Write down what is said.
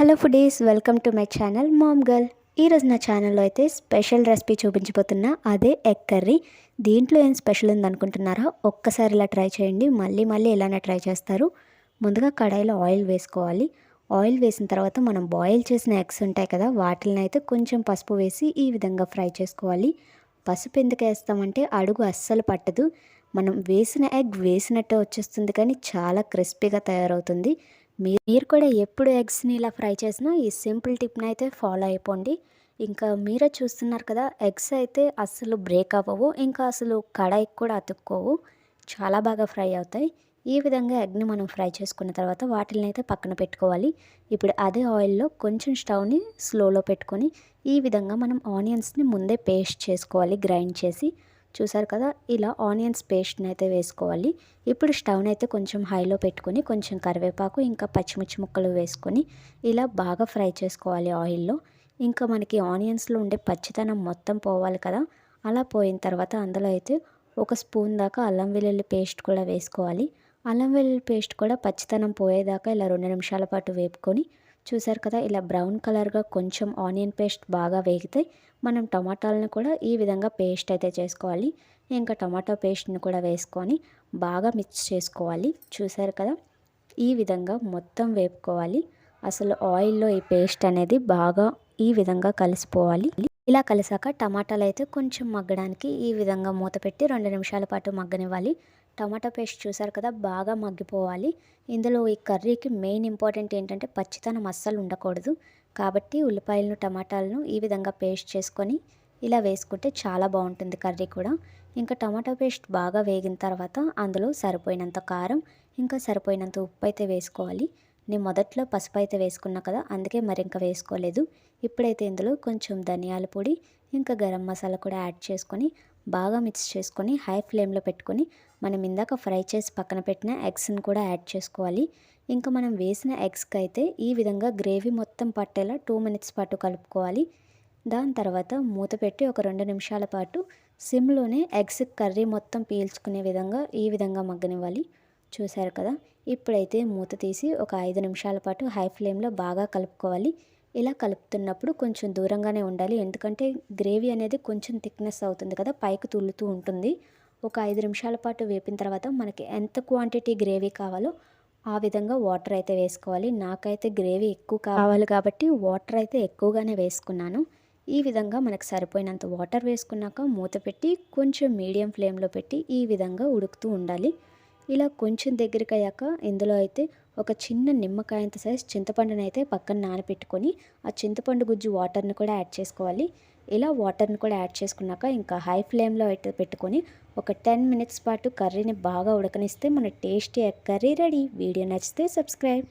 Hello foodies welcome to my channel mom girl. ఈరోజు నా ఛానల్లో అయితే స్పెషల్ రెసిపీ చూపించబోతున్నా అదే ఎగ్ కర్రీ. దీంట్లో ఏం స్పెషల్ ఉంది అనుకుంటున్నారా ఒక్కసారి ఇలా ట్రై చేయండి. మళ్ళీ మళ్ళీ ఇలానే ట్రై చేస్తారు. ముందుగా కడాయిలో ఆయిల్ వేసుకోవాలి. ఆయిల్ వేసిన తర్వాత మనం బాయిల్ చేసిన ఎగ్స్ ఉంటాయి కదా వాటిని అయితే కొంచెం పసుపు వేసి ఈ విధంగా ఫ్రై చేసుకోవాలి. పసుపు ఎందుకు వేస్తామంటే అడుగు అస్సలు పట్టదు. మనం వేసిన ఎగ్ వేసినట్టే వచ్చేస్తుంది కానీ చాలా క్రిస్పీగా తయారవుతుంది. మీరు కూడా ఎప్పుడు ఎగ్స్ని ఇలా ఫ్రై చేసినా ఈ సింపుల్ టిప్ని అయితే ఫాలో అయిపోండి. ఇంకా మీరే చూస్తున్నారు కదా ఎగ్స్ అయితే అస్సలు బ్రేక్ అవ్వవు ఇంకా అసలు కడాయికి కూడా అతుక్కోవు. చాలా బాగా ఫ్రై అవుతాయి. ఈ విధంగా ఎగ్ని మనం ఫ్రై చేసుకున్న తర్వాత వాటిని అయితే పక్కన పెట్టుకోవాలి. ఇప్పుడు అదే ఆయిల్లో కొంచెం స్టవ్ని స్లోలో పెట్టుకొని ఈ విధంగా మనం ఆనియన్స్ని ముందే పేస్ట్ చేసుకోవాలి గ్రైండ్ చేసి. చూసారు కదా ఇలా ఆనియన్స్ పేస్ట్ని అయితే వేసుకోవాలి. ఇప్పుడు స్టవ్ని అయితే కొంచెం హైలో పెట్టుకొని కొంచెం కరివేపాకు ఇంకా పచ్చిమిర్చి ముక్కలు వేసుకొని ఇలా బాగా ఫ్రై చేసుకోవాలి ఆయిల్లో. ఇంకా మనకి ఆనియన్స్లో ఉండే పచ్చితనం మొత్తం పోవాలి కదా అలా పోయిన తర్వాత అందులో అయితే ఒక స్పూన్ దాకా అల్లం వెల్లుల్లి పేస్ట్ కూడా వేసుకోవాలి. అల్లం వెల్లుల్లి పేస్ట్ కూడా పచ్చితనం పోయేదాకా ఇలా రెండు నిమిషాల పాటు వేపుకొని చూసారు కదా ఇలా బ్రౌన్ కలర్గా కొంచెం ఆనియన్ పేస్ట్ బాగా వేగితే మనం టమాటాలను కూడా ఈ విధంగా పేస్ట్ అయితే చేసుకోవాలి. ఇంకా టమాటో పేస్ట్ని కూడా వేసుకొని బాగా మిక్స్ చేసుకోవాలి. చూసారు కదా ఈ విధంగా మొత్తం వేపుకోవాలి. అసలు ఆయిల్లో ఈ పేస్ట్ అనేది బాగా ఈ విధంగా కలిసిపోవాలి. ఇలా కలిసాక టమాటాలు అయితే కొంచెం మగ్గడానికి ఈ విధంగా మూత పెట్టి రెండు నిమిషాల పాటు మగ్గనివ్వాలి. టమాటా పేస్ట్ చూసారు కదా బాగా మగ్గిపోవాలి. ఇందులో ఈ కర్రీకి మెయిన్ ఇంపార్టెంట్ ఏంటంటే పచ్చితనం అస్సలు ఉండకూడదు. కాబట్టి ఉల్లిపాయలను టమాటాలను ఈ విధంగా పేస్ట్ చేసుకొని ఇలా వేసుకుంటే చాలా బాగుంటుంది కర్రీ కూడా. ఇంకా టమాటా పేస్ట్ బాగా వేగిన తర్వాత అందులో సరిపోయినంత కారం ఇంకా సరిపోయినంత ఉప్పు అయితే వేసుకోవాలి. నేను మొదట్లో పసుపు అయితే వేసుకున్నా కదా అందుకే మరి ఇంకా వేసుకోలేదు. ఇప్పుడైతే ఇందులో కొంచెం ధనియాల పొడి ఇంకా గరం మసాలా కూడా యాడ్ చేసుకొని బాగా మిక్స్ చేసుకొని హై ఫ్లేమ్లో పెట్టుకొని మనం ఇందాక ఫ్రై చేసి పక్కన పెట్టిన ఎగ్స్ని కూడా యాడ్ చేసుకోవాలి. ఇంకా మనం వేసిన ఎగ్స్కి అయితే ఈ విధంగా గ్రేవీ మొత్తం పట్టేలా టూ మినిట్స్ పాటు కలుపుకోవాలి. దాని తర్వాత మూత పెట్టి ఒక రెండు నిమిషాల పాటు సిమ్లోనే ఎగ్స్ కర్రీ మొత్తం పీల్చుకునే విధంగా ఈ విధంగా మగ్గనివ్వాలి. చూశారు కదా? ఇప్పుడైతే మూత తీసి ఒక ఐదు నిమిషాల పాటు హై ఫ్లేమ్లో బాగా కలుపుకోవాలి. ఇలా కలుపుతున్నప్పుడు కొంచెం దూరంగానే ఉండాలి. ఎందుకంటే గ్రేవీ అనేది కొంచెం థిక్నెస్ అవుతుంది కదా పైకి తుల్లుతూ ఉంటుంది. ఒక ఐదు నిమిషాల పాటు వేపిన తర్వాత మనకి ఎంత క్వాంటిటీ గ్రేవీ కావాలో ఆ విధంగా వాటర్ అయితే వేసుకోవాలి. నాకైతే గ్రేవీ ఎక్కువ కావాలి కాబట్టి వాటర్ అయితే ఎక్కువగానే వేసుకున్నాను. ఈ విధంగా మనకు సరిపోయినంత వాటర్ వేసుకున్నాక మూత పెట్టి కొంచెం మీడియం ఫ్లేమ్లో పెట్టి ఈ విధంగా ఉడుకుతూ ఉండాలి. ఇలా కొంచెం దగ్గరికి అయ్యాక ఇందులో అయితే ఒక చిన్న నిమ్మకాయంత సైజ్ చింతపండుని అయితే పక్కన నానబెట్టుకొని ఆ చింతపండు గుజ్జు వాటర్ని కూడా యాడ్ చేసుకోవాలి. ఇలా వాటర్ని కూడా యాడ్ చేసుకున్నాక ఇంకా హై ఫ్లేమ్లో అయితే పెట్టుకొని ఒక టెన్ మినిట్స్ పాటు కర్రీని బాగా ఉడకనిస్తే మన టేస్టీ కర్రీ రెడీ వీడియో నచ్చితే సబ్స్క్రైబ్